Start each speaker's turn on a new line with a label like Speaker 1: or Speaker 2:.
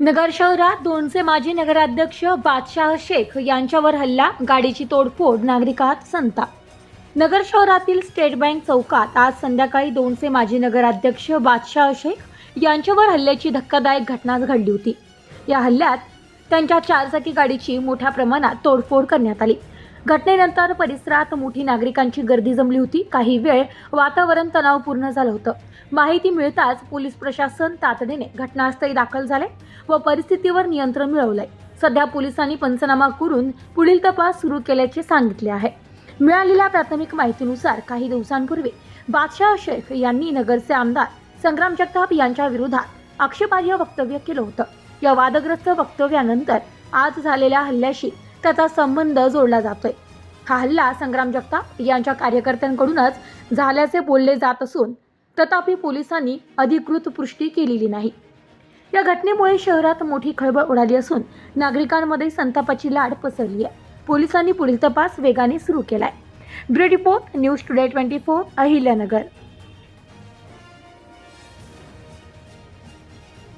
Speaker 1: नगर शहरात दोनचे माजी नगराध्यक्ष बादशाह शेख यांच्यावर हल्ला गाडीची तोडफोड नागरिकात संताप. नगर शहरातील स्टेट बँक चौकात आज संध्याकाळी दोनचे माजी नगराध्यक्ष बादशाह शेख यांच्यावर हल्ल्याची धक्कादायक घटना घडली होती. या हल्ल्यात त्यांच्या चारचाकी गाडीची मोठ्या प्रमाणात तोडफोड करण्यात आली. घटनेनंतर परिसरात मोठी नागरिकांची गर्दी जमली होती. काही वेळ वातावरण तणावपूर्ण झालं होतं. माहिती मिळताच पोलीस प्रशासन तातडीने घटनास्थळी दाखल झाले व परिस्थितीवर नियंत्रण मिळवलंय. सध्या पोलिसांनी पंचनामा करून पुढील तपास सुरू केल्याचे सांगितले आहे. मिळालेल्या प्राथमिक माहितीनुसार काही दिवसांपूर्वी बादशाह शेख यांनी नगरचे आमदार संग्राम जगताप यांच्या विरोधात आक्षेपार्ह वक्तव्य केलं होतं. या वादग्रस्त वक्तव्यानंतर आज झालेल्या हल्ल्याशी त्याचा संबंध जोडला जातोय. हा हल्ला संग्राम जगताप यांच्या कार्यकर्त्यांकडूनच झाल्याचे बोलले जात असून तथापि पोलिसांनी अधिकृत पुष्टी केलेली नाही. या घटनेमुळे शहरात मोठी खळबळ उडाली असून नागरिकांमध्ये संतापाची लाट पसरली आहे. पोलिसांनी पुढील तपास वेगाने सुरू केलाय. Bureau report news today twenty four Ahilyanagar.